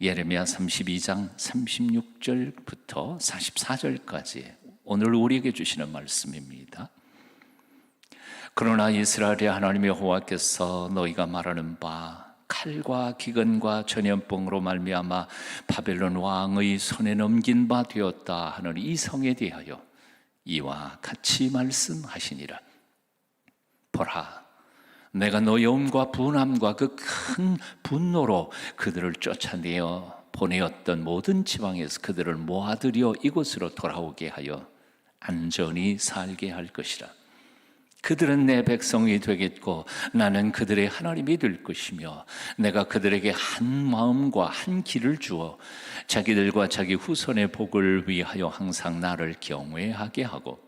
예레미야 32장 36절부터 44절까지 오늘 우리에게 주시는 말씀입니다. 그러나 이스라엘의 하나님의 여호와께서 너희가 말하는 바 칼과 기근과 전염병으로 말미암아 바벨론 왕의 손에 넘긴 바 되었다 하는 이 성에 대하여 이와 같이 말씀하시니라. 보라, 내가 노여움과 분함과 그 큰 분노로 그들을 쫓아내어 보내었던 모든 지방에서 그들을 모아들여 이곳으로 돌아오게 하여 안전히 살게 할 것이라. 그들은 내 백성이 되겠고 나는 그들의 하나님이 될 것이며 내가 그들에게 한 마음과 한 길을 주어 자기들과 자기 후손의 복을 위하여 항상 나를 경외하게 하고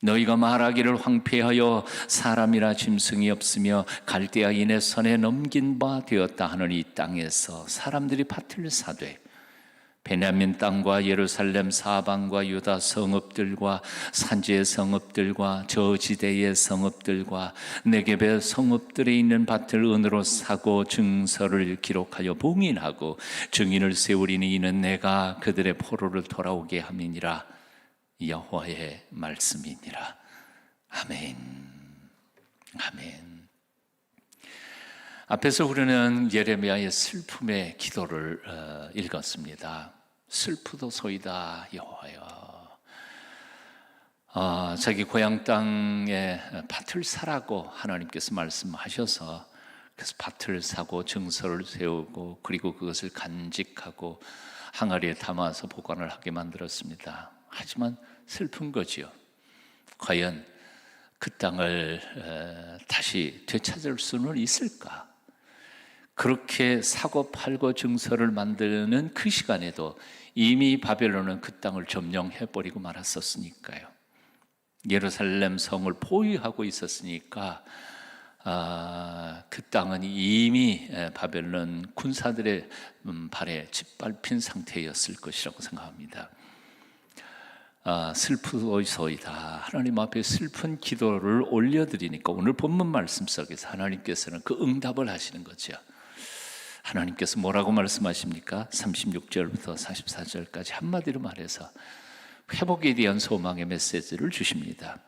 너희가 말하기를 황폐하여 사람이라 짐승이 없으며 갈대아 인의 손에 넘긴 바 되었다 이 땅에서 사람들이 밭을 사되 베냐민 땅과 예루살렘 사방과 유다 성읍들과 산지의 성읍들과 저 지대의 성읍들과 네겝의 성읍들에 있는 밭을 은으로 사고 증서를 기록하여 봉인하고 증인을 세우리니 이는 내가 그들의 포로를 돌아오게 함이니라 여호와의 말씀이니라 아멘 아멘 앞에서 우리는 예레미야의 슬픔의 기도를 어, 읽었습니다. 슬프도소이다 여호와여. 아, 자기 고향 땅에 밭을 사라고 하나님께서 말씀하셔서 그래서 밭을 사고 증서를 세우고 그리고 그것을 간직하고 항아리에 담아서 보관을 하게 만들었습니다. 하지만 슬픈 거지요. 과연 그 땅을 어, 다시 되찾을 수는 있을까? 그렇게 사고 팔고 증서를 만드는 그 시간에도 이미 바벨론은 그 땅을 점령해 버리고 말았었으니까요. 예루살렘 성을 포위하고 있었으니까 아, 그 땅은 이미 바벨론 군사들의 음, 발에 짓밟힌 상태였을 것이라고 생각합니다. 아, 슬프소이다. 하나님 앞에 슬픈 기도를 올려드리니까 오늘 본문 말씀 속에서 하나님께서는 그 응답을 하시는 거죠. 하나님께서 뭐라고 말씀하십니까? 36절부터 44절까지 한마디로 말해서 회복에 대한 소망의 메시지를 주십니다.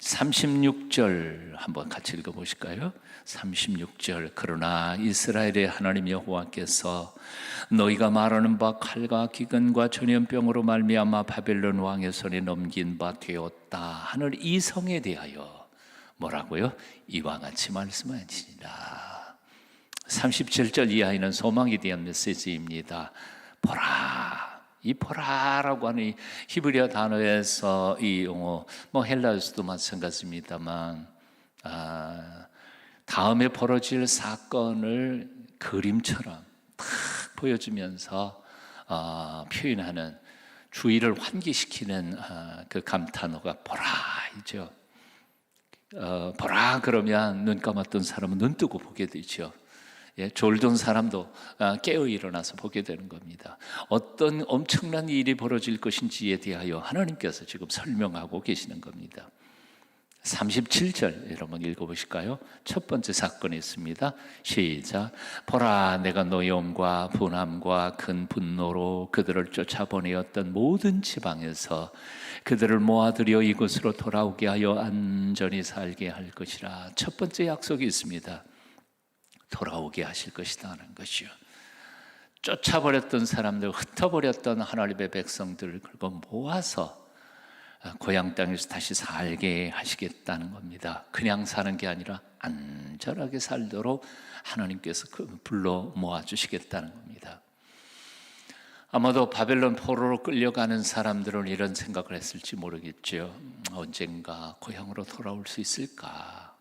36절 한번 같이 읽어 보실까요? 36절 그러나 이스라엘의 하나님 여호와께서 너희가 말하는 바 칼과 기근과 전염병으로 말미암아 바벨론 왕의 손에 넘긴 바 되었다 하늘 이 성에 대하여 뭐라고요? 이와 같이 말씀하시니라 37절 이하에는 소망에 대한 메시지입니다. 보라. 이 보라라고 하는 히브리어 단어에서 이 용어, 뭐 헬라에서도 마찬가지입니다만, 아, 다음에 벌어질 사건을 그림처럼 탁 보여주면서 아, 표현하는 주의를 환기시키는 아, 그 감탄어가 보라이죠. 어, 보라 그러면 눈 감았던 사람은 눈 뜨고 보게 되죠. 예, 졸던 사람도 아, 깨어 일어나서 보게 되는 겁니다. 어떤 엄청난 일이 벌어질 것인지에 대하여 하나님께서 지금 설명하고 계시는 겁니다. 37절 여러분 읽어보실까요? 첫 번째 사건이 있습니다. 시작. 보라, 내가 노여움과 분함과 큰 분노로 그들을 쫓아보내었던 모든 지방에서 그들을 모아들여 이곳으로 돌아오게 하여 안전히 살게 할 것이라. 첫 번째 약속이 있습니다. 돌아오게 하실 것이다는 것이요. 쫓아버렸던 사람들, 흩어버렸던 하나님의 백성들을 그리고 모아서 고향 땅에서 다시 살게 하시겠다는 겁니다. 그냥 사는 게 아니라 안전하게 살도록 하나님께서 그 불러 모아 주시겠다는 겁니다. 아마도 바벨론 포로로 끌려가는 사람들은 이런 생각을 했을지 모르겠죠. 언젠가 고향으로 돌아올 수 있을까?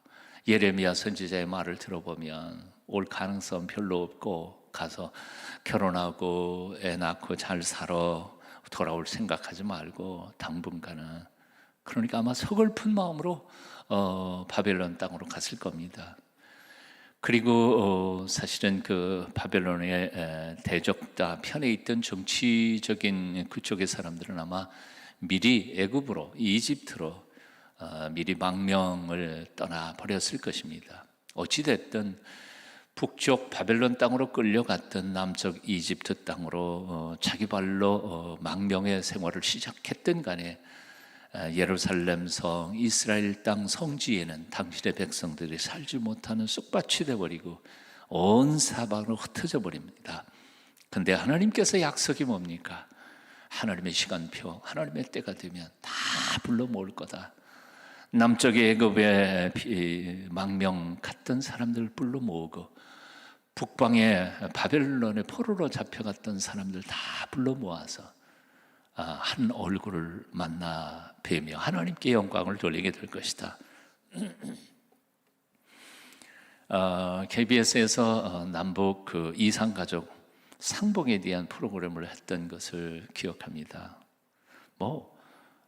예레미야 선지자의 말을 들어보면 올 가능성 별로 없고 가서 결혼하고 애 낳고 잘 살아 돌아올 생각하지 말고 당분간은 그러니까 아마 서글픈 마음으로 어, 바벨론 땅으로 갔을 겁니다. 그리고 어, 사실은 그 바벨론의 에, 대적다 편에 있던 정치적인 그쪽의 사람들은 아마 미리 애굽으로 이집트로 어, 미리 망명을 떠나 버렸을 것입니다. 어찌 됐든 북쪽 바벨론 땅으로 끌려갔던 남쪽 이집트 땅으로 어, 자기 발로 어, 망명의 생활을 시작했던 간에 어, 예루살렘 성 이스라엘 땅 성지에는 당신의 백성들이 살지 못하는 쑥밭이 돼 버리고 온 사방으로 흩어져 버립니다. 근데 하나님께서 약속이 뭡니까? 하나님의 시간표, 하나님의 때가 되면 다 불러 모을 거다. 남쪽의 애굽에 비- 망명 갔던 사람들 불러 모으고 북방의 바벨론의 포로로 잡혀갔던 사람들 다 불러 모아서 아, 한 얼굴을 만나 뵈며 하나님께 영광을 돌리게 될 것이다. 어, KBS에서 어, 남북 그 이상 가족 상봉에 대한 프로그램을 했던 것을 기억합니다. 뭐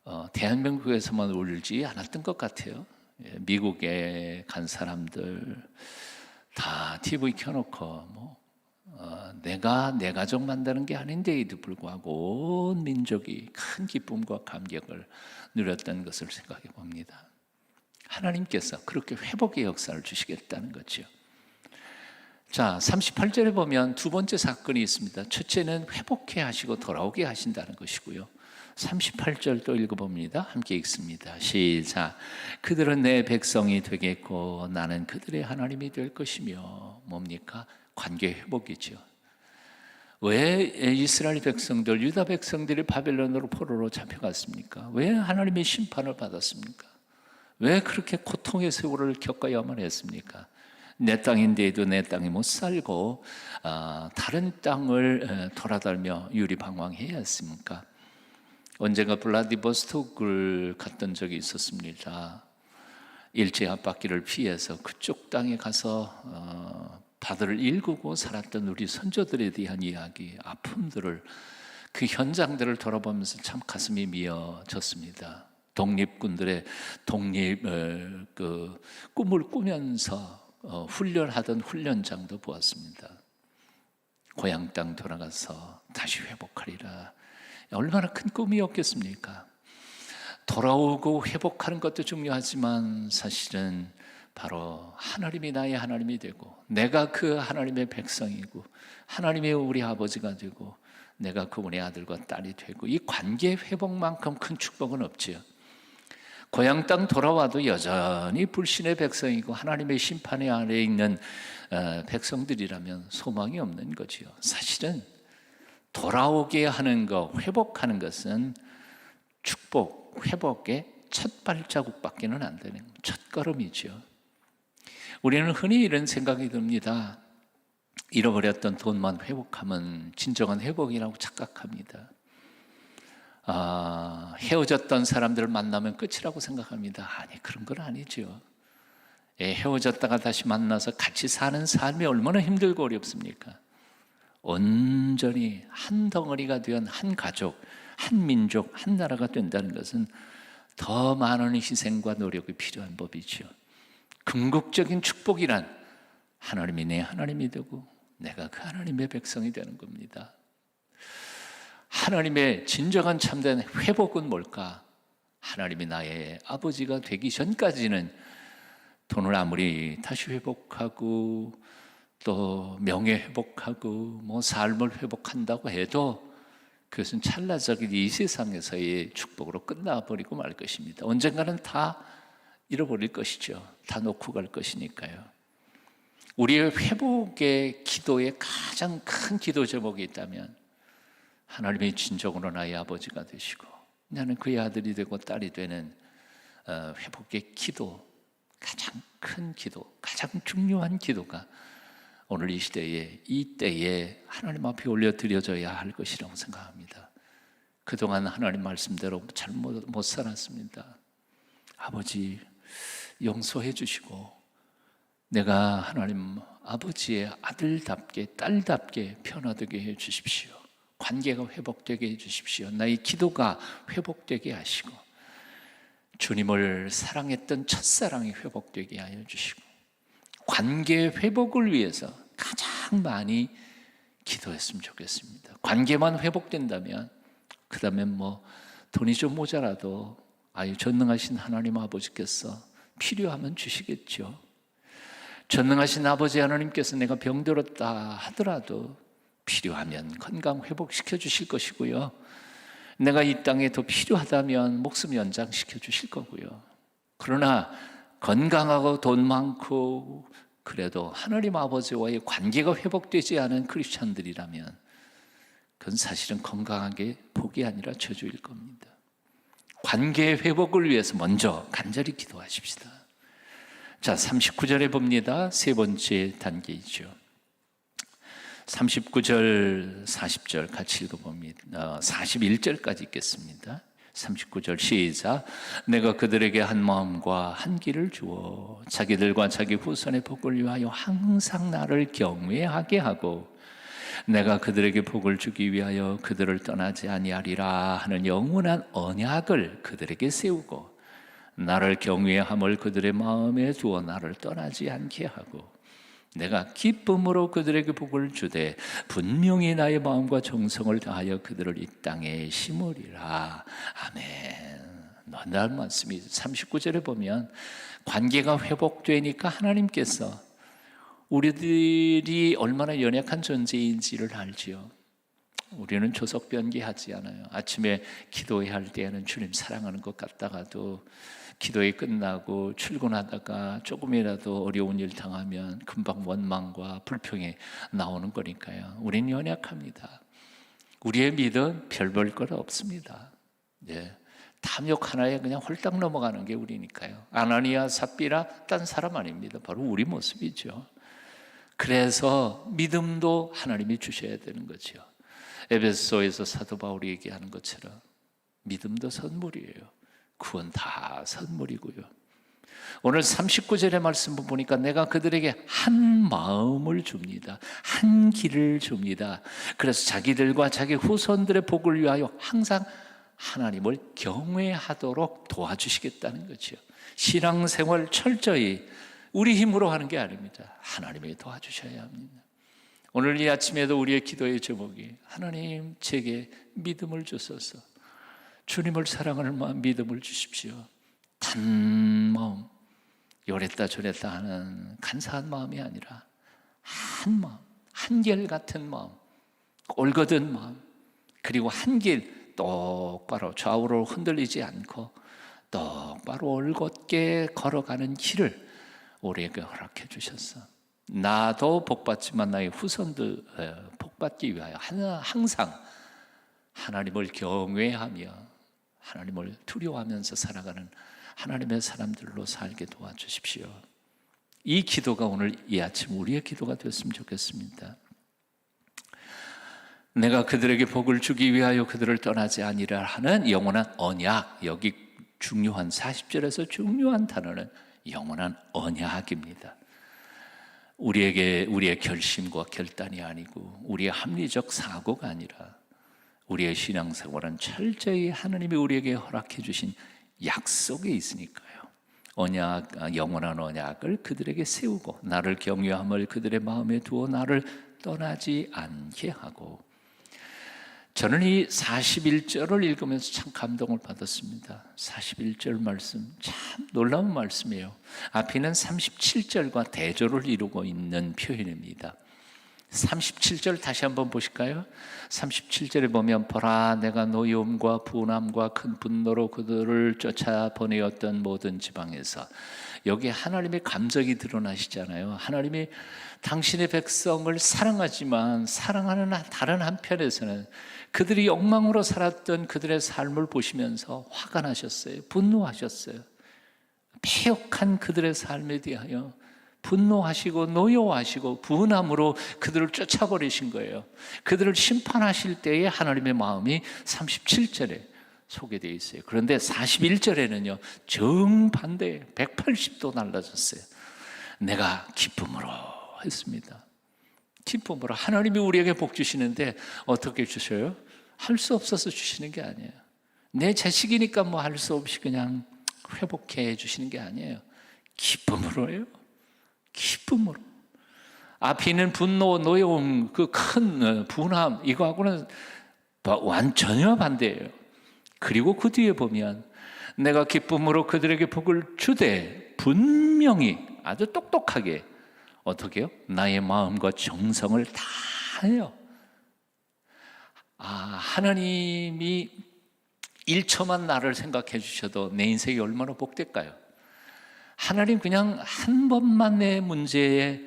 어, 대한민국에서만 울지 않았던 것 같아요. 예, 미국에 간 사람들 다 TV 켜놓고 뭐 어, 내가 내 가족 만드는 게 아닌데에도 불구하고 온 민족이 큰 기쁨과 감격을 누렸던 것을 생각해 봅니다. 하나님께서 그렇게 회복의 역사를 주시겠다는 거죠. 자, 38절에 보면 두 번째 사건이 있습니다. 첫째는 회복해 하시고 돌아오게 하신다는 것이고요. 38절 또 읽어봅니다. 함께 읽습니다. 시작. 그들은 내 백성이 되겠고 나는 그들의 하나님이 될 것이며 뭡니까? 관계 회복이죠. 왜 이스라엘 백성들, 유다 백성들이 바벨론으로 포로로 잡혀갔습니까? 왜 하나님의 심판을 받았습니까? 왜 그렇게 고통의 세월을 겪어야만 했습니까? 내 땅인데도 내 땅에 못 살고 아, 다른 땅을 에, 돌아다니며 유리방황해야 했습니까? 언젠가 블라디보스토크를 갔던 적이 있었습니다. 일제 압박기를 피해서 그쪽 땅에 가서 어, 바다를 일구고 살았던 우리 선조들에 대한 이야기, 아픔들을 그 현장들을 돌아보면서 참 가슴이 미어졌습니다. 독립군들의 독립 어, 그 꿈을 꾸면서 어, 훈련하던 훈련장도 보았습니다. 고향 땅 돌아가서 다시 회복하리라. 얼마나 큰 꿈이었겠습니까? 돌아오고 회복하는 것도 중요하지만 사실은 바로 하나님이 나의 하나님이 되고 내가 그 하나님의 백성이고 하나님의 우리 아버지가 되고 내가 그분의 아들과 딸이 되고 이 관계 회복만큼 큰 축복은 없지요. 고향 땅 돌아와도 여전히 불신의 백성이고 하나님의 심판의 아래에 있는 어, 백성들이라면 소망이 없는 거지요. 사실은 돌아오게 하는 것, 회복하는 것은 축복, 회복의 첫 발자국밖에는 안 되는 첫 걸음이죠. 우리는 흔히 이런 생각이 듭니다. 잃어버렸던 돈만 회복하면 진정한 회복이라고 착각합니다. 아, 헤어졌던 사람들을 만나면 끝이라고 생각합니다. 아니, 그런 건 아니죠. 예, 헤어졌다가 다시 만나서 같이 사는 삶이 얼마나 힘들고 어렵습니까? 온전히 한 덩어리가 된 한 가족, 한 민족, 한 나라가 된다는 것은 더 많은 희생과 노력이 필요한 법이죠. 궁극적인 축복이란 하나님이 내 하나님이 되고 내가 그 하나님의 백성이 되는 겁니다. 하나님의 진정한 참된 회복은 뭘까? 하나님이 나의 아버지가 되기 전까지는 돈을 아무리 다시 회복하고 또 명예 회복하고 뭐 삶을 회복한다고 해도 그것은 찰나적인 이 세상에서의 축복으로 끝나버리고 말 것입니다. 언젠가는 다 잃어버릴 것이죠. 다 놓고 갈 것이니까요. 우리의 회복의 기도에 가장 큰 기도 제목이 있다면 하나님의 진정으로 나의 아버지가 되시고 나는 그의 아들이 되고 딸이 되는 어, 회복의 기도 가장 큰 기도 가장 중요한 기도가 오늘 이 시대에 이 때에 하나님 앞에 올려 드려져야 할 것이라고 생각합니다. 그동안 하나님 말씀대로 잘못 못 살았습니다. 아버지 용서해 주시고 내가 하나님 아버지의 아들답게 딸답게 변화되게 해 주십시오. 관계가 회복되게 해 주십시오. 나의 기도가 회복되게 하시고 주님을 사랑했던 첫사랑이 회복되게 하여 주시고 관계 회복을 위해서 가장 많이 기도했으면 좋겠습니다. 관계만 회복된다면 그 다음엔 뭐 돈이 좀 모자라도 아유 전능하신 하나님 아버지께서 필요하면 주시겠죠. 전능하신 아버지 하나님께서 내가 병들었다 하더라도 필요하면 건강 회복시켜 주실 것이고요. 내가 이 땅에 더 필요하다면 목숨 연장시켜 주실 거고요. 그러나 건강하고 돈 많고 그래도 하나님 아버지와의 관계가 회복되지 않은 크리스천들이라면 그건 사실은 건강하게 복이 아니라 저주일 겁니다. 관계 회복을 위해서 먼저 간절히 기도하십시다. 자, 39절에 봅니다. 세 번째 단계이죠. 39절, 40절 같이 읽어봅니다. 41절까지 읽겠습니다. 39절 시작. 내가 그들에게 한 마음과 한 길을 주어 자기들과 자기 후손의 복을 위하여 항상 나를 경외하게 하고 내가 그들에게 복을 주기 위하여 그들을 떠나지 아니하리라 하는 영원한 언약을 그들에게 세우고 나를 경외함을 그들의 마음에 두어 나를 떠나지 않게 하고 내가 기쁨으로 그들에게 복을 주되 분명히 나의 마음과 정성을 다하여 그들을 이 땅에 심으리라. 아멘. 놀라운 말씀이 39절에 보면 관계가 회복되니까 하나님께서 우리들이 얼마나 연약한 존재인지를 알지요. 우리는 조석 변기하지 않아요. 아침에 기도해야 할 때에는 주님 사랑하는 것 같다가도 기도회 끝나고 출근하다가 조금이라도 어려운 일 당하면 금방 원망과 불평이 나오는 거니까요. 우리는 연약합니다. 우리의 믿음 별볼 것 없습니다. 네. 탐욕 하나에 그냥 홀딱 넘어가는 게 우리니까요. 아나니아 삽비라 딴 사람 아닙니다. 바로 우리 모습이죠. 그래서 믿음도 하나님이 주셔야 되는 거죠. 에베소에서 사도 바울이 얘기하는 것처럼 믿음도 선물이에요. 구원 다 선물이고요. 오늘 39절의 말씀 보니까 내가 그들에게 한 마음을 줍니다. 한 길을 줍니다. 그래서 자기들과 자기 후손들의 복을 위하여 항상 하나님을 경외하도록 도와주시겠다는 거죠. 신앙생활 철저히 우리 힘으로 하는 게 아닙니다. 하나님이 도와주셔야 합니다. 오늘 이 아침에도 우리의 기도의 제목이 하나님 제게 믿음을 주소서. 주님을 사랑하는 마음 믿음을 주십시오. 단 마음, 요랬다 저랬다 하는 간사한 마음이 아니라 한 마음, 한결 같은 마음, 올거든 마음, 그리고 한길 똑바로 좌우로 흔들리지 않고 똑바로 올곧게 걸어가는 길을 우리에게 허락해 주셨어. 나도 복받지만 나의 후손들 복받기 위하여 항상 하나님을 경외하며 하나님을 두려워하면서 살아가는 하나님의 사람들로 살게 도와주십시오. 이 기도가 오늘 이 아침 우리의 기도가 됐으면 좋겠습니다. 내가 그들에게 복을 주기 위하여 그들을 떠나지 아니라 하는 영원한 언약. 여기 중요한 40절에서 중요한 단어는 영원한 언약입니다. 우리에게 우리의 결심과 결단이 아니고 우리의 합리적 사고가 아니라 우리의 신앙생활은 철저히 하나님이 우리에게 허락해 주신 약속에 있으니까요. 언약, 아, 영원한 언약을 그들에게 세우고 나를 경외함을 그들의 마음에 두어 나를 떠나지 않게 하고 저는 이 41절을 읽으면서 참 감동을 받았습니다. 41절 말씀 참 놀라운 말씀이에요. 앞에는 37절과 대조를 이루고 있는 표현입니다. 37절 다시 한번 보실까요? 37절에 보면 보라 내가 노여움과 분함과 큰 분노로 그들을 쫓아 보내었던 모든 지방에서 여기 하나님의 감정이 드러나시잖아요. 하나님이 당신의 백성을 사랑하지만 사랑하는 다른 한편에서는 그들이 엉망으로 살았던 그들의 삶을 보시면서 화가 나셨어요. 분노하셨어요. 폐역한 그들의 삶에 대하여 분노하시고 노여워하시고 분함으로 그들을 쫓아버리신 거예요. 그들을 심판하실 때에 하나님의 마음이 37절에 소개되어 있어요. 그런데 41절에는요, 정반대 180도 날라졌어요. 내가 기쁨으로 했습니다. 기쁨으로 하나님이 우리에게 복 주시는데 어떻게 주셔요? 할 수 없어서 주시는 게 아니에요. 내 자식이니까 뭐 할 수 없이 그냥 회복해 주시는 게 아니에요. 기쁨으로요. 기쁨으로. 앞에 있는 분노, 노여움, 그 큰 분함 이거하고는 완 전혀 반대예요. 그리고 그 뒤에 보면 내가 기쁨으로 그들에게 복을 주되 분명히 아주 똑똑하게 어떻게 요? 나의 마음과 정성을 다해요. 아, 하나님이 1초만 나를 생각해 주셔도 내 인생이 얼마나 복될까요? 하나님 그냥 한 번만 내 문제에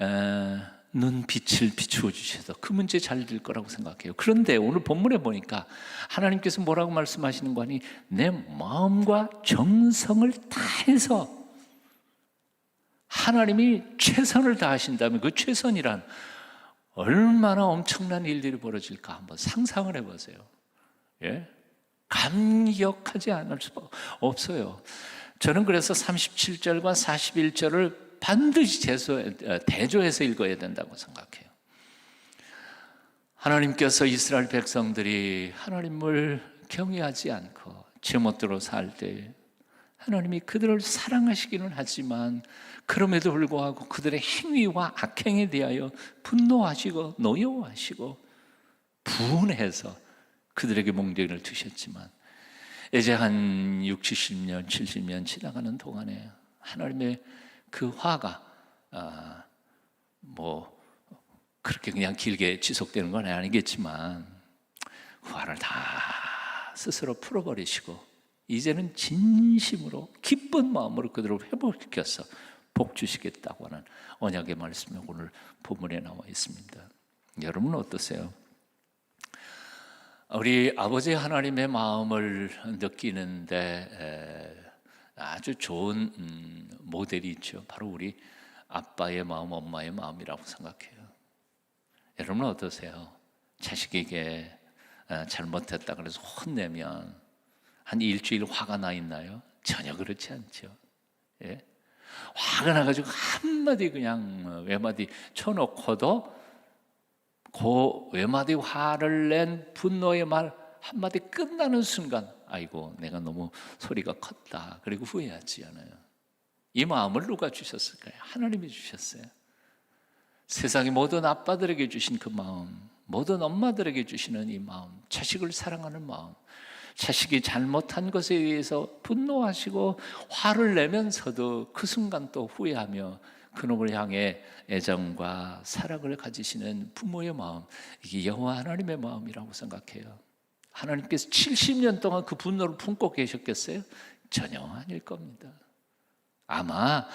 에, 눈빛을 비추어 주셔도 그 문제 잘 될 거라고 생각해요. 그런데 오늘 본문에 보니까 하나님께서 뭐라고 말씀하시는 거니? 내 마음과 정성을 다해서 하나님이 최선을 다하신다면 그 최선이란 얼마나 엄청난 일들이 벌어질까 한번 상상을 해보세요. 예? 감격하지 않을 수 없어요. 저는 그래서 37절과 41절을 반드시 제소, 대조해서 읽어야 된다고 생각해요. 하나님께서 이스라엘 백성들이 하나님을 경외하지 않고 제멋대로 살 때 하나님이 그들을 사랑하시기는 하지만 그럼에도 불구하고 그들의 행위와 악행에 대하여 분노하시고 노여워하시고 분해서 그들에게 몽둥이를 두셨지만 이제 한 6, 70년, 70년 지나가는 동안에 하나님의 그 화가 아, 뭐 그렇게 그냥 길게 지속되는 건 아니겠지만 화를 다 스스로 풀어버리시고 이제는 진심으로 기쁜 마음으로 그들을 회복시켜서 복 주시겠다고 하는 언약의 말씀이 오늘 본문에 나와 있습니다. 여러분은 어떠세요? 우리 아버지 하나님의 마음을 느끼는데 아주 좋은 음, 모델이 있죠. 바로 우리 아빠의 마음, 엄마의 마음이라고 생각해요. 여러분 어떠세요? 자식에게 잘못했다 그래서 혼내면 한 일주일 화가 나 있나요? 전혀 그렇지 않죠. 예? 화가 나가지고 한마디 그냥 외마디 쳐놓고도 그 외마디 화를 낸 분노의 말 한마디 끝나는 순간 아이고 내가 너무 소리가 컸다. 그리고 후회하지 않아요. 이 마음을 누가 주셨을까요? 하나님이 주셨어요. 세상의 모든 아빠들에게 주신 그 마음 모든 엄마들에게 주시는 이 마음 자식을 사랑하는 마음 자식이 잘못한 것에 의해서 분노하시고 화를 내면서도 그 순간 또 후회하며 그놈을 향해 애정과 사랑을 가지시는 부모의 마음 이게 여호와 하나님의 마음이라고 생각해요. 하나님께서 70년 동안 그 분노를 품고 계셨겠어요? 전혀 아닐 겁니다. 아마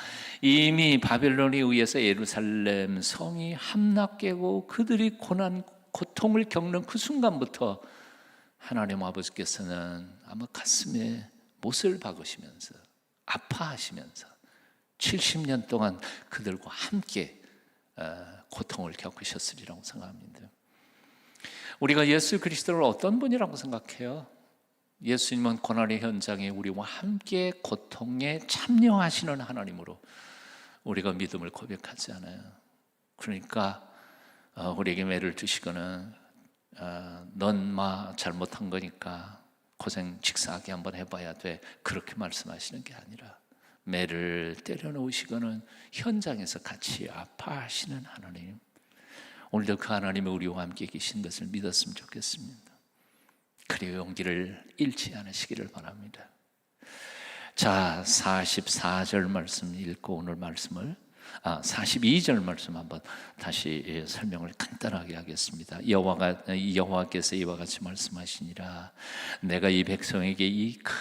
이미 바벨론에 의해서 예루살렘 성이 함락되고 그들이 고난 고통을 겪는 그 순간부터 하나님 아버지께서는 아마 가슴에 못을 박으시면서 아파하시면서 70년 동안 그들과 함께 어, 고통을 겪으셨으리라고 생각합니다. 우리가 예수 그리스도를 어떤 분이라고 생각해요? 예수님은 고난의 현장에 우리와 함께 고통에 참여하시는 하나님으로 우리가 믿음을 고백하지 않아요. 그러니까 어, 우리에게 매를 주시거는 어, 넌마 잘못한 거니까 고생 직사하게 한번 해봐야 돼 그렇게 말씀하시는 게 아니라 매를 때려놓으시고는 현장에서 같이 아파하시는 하나님. 오늘도 그 하나님이 우리와 함께 계신 것을 믿었으면 좋겠습니다. 그리고 용기를 잃지 않으시기를 바랍니다. 자 44절 말씀 읽고 오늘 말씀을 아, 42절 말씀 한번 다시 예, 설명을 간단하게 하겠습니다. 여호와가 여호와께서 이와 같이 말씀하시니라. 내가 이 백성에게 이큰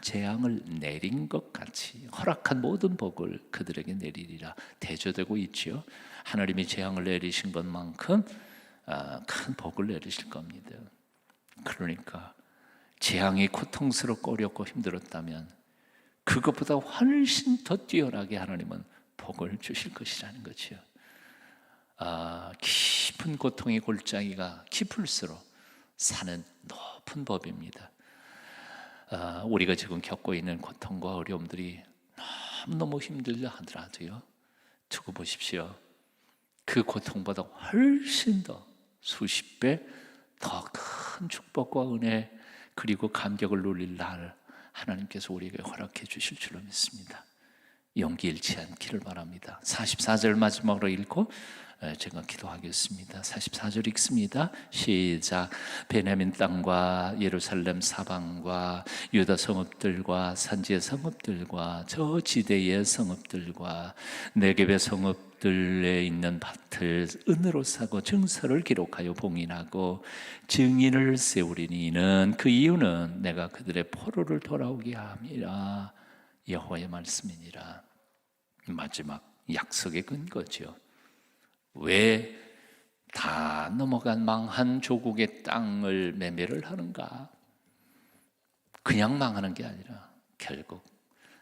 재앙을 내린 것 같이 허락한 모든 복을 그들에게 내리리라 대조되고 있지요. 하나님이 재앙을 내리신 것만큼 아, 큰 복을 내리실 겁니다. 그러니까 재앙이 고통스럽고 어렵고 힘들었다면 그것보다 훨씬 더 뛰어나게 하나님은 복을 주실 것이라는 거죠. 아, 깊은 고통의 골짜기가 깊을수록 사는 높은 법입니다. 아, 우리가 지금 겪고 있는 고통과 어려움들이 너무너무 힘들다 하더라도요. 두고 보십시오. 그 고통보다 훨씬 더 수십 배 더 큰 축복과 은혜 그리고 감격을 누릴 날 하나님께서 우리에게 허락해 주실 줄로 믿습니다. 용기 잃지 않기를 바랍니다. 44절 마지막으로 읽고 에, 제가 기도하겠습니다. 44절 읽습니다. 시작. 베냐민 땅과 예루살렘 사방과 유다 성읍들과 산지의 성읍들과 저 지대의 성읍들과 네겝의 성읍들에 있는 밭을 은으로 사고 증서를 기록하여 봉인하고 증인을 세우리니 이는 그 이유는 내가 그들의 포로를 돌아오게 함이라 여호와의 말씀이니라. 마지막 약속의 근거죠. 왜 다 넘어간 망한 조국의 땅을 매매를 하는가? 그냥 망하는 게 아니라 결국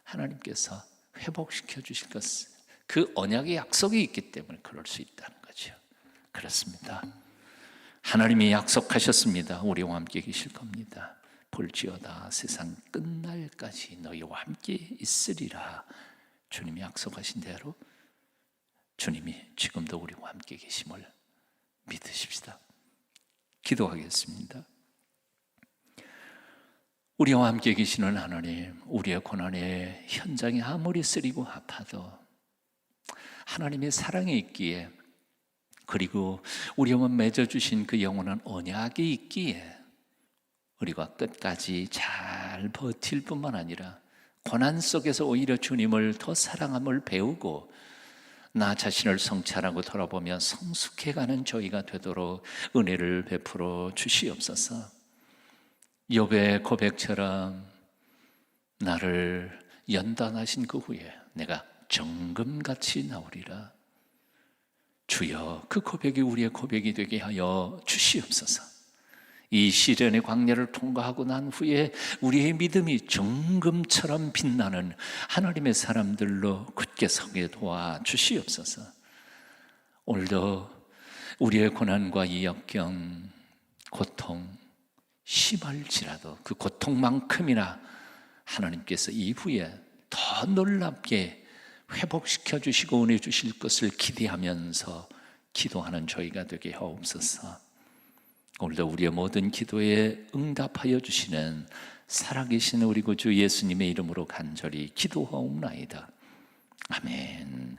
하나님께서 회복시켜 주실 것을 그 언약의 약속이 있기 때문에 그럴 수 있다는 거죠. 그렇습니다. 하나님이 약속하셨습니다. 우리와 함께 계실 겁니다. 볼지어다 세상 끝날까지 너희와 함께 있으리라. 주님이 약속하신 대로 주님이 지금도 우리와 함께 계심을 믿으십시다. 기도하겠습니다. 우리와 함께 계시는 하나님, 우리의 고난의 현장이 아무리 쓰리고 아파도 하나님의 사랑이 있기에 그리고 우리와 맺어주신 그 영원한 언약이 있기에 우리가 끝까지 잘 버틸 뿐만 아니라 고난 속에서 오히려 주님을 더 사랑함을 배우고 나 자신을 성찰하고 돌아보며 성숙해가는 저희가 되도록 은혜를 베풀어 주시옵소서. 욥의 고백처럼 나를 연단하신 그 후에 내가 정금같이 나오리라. 주여 그 고백이 우리의 고백이 되게 하여 주시옵소서. 이 시련의 광야를 통과하고 난 후에 우리의 믿음이 정금처럼 빛나는 하나님의 사람들로 굳게 서게 도와 주시옵소서. 오늘도 우리의 고난과 이 역경, 고통 심할지라도 그 고통만큼이나 하나님께서 이후에 더 놀랍게 회복시켜 주시고 은혜 주실 것을 기대하면서 기도하는 저희가 되게 하옵소서. 오늘도 우리의 모든 기도에 응답하여 주시는 살아계신 우리 구주 예수님의 이름으로 간절히 기도하옵나이다. 아멘.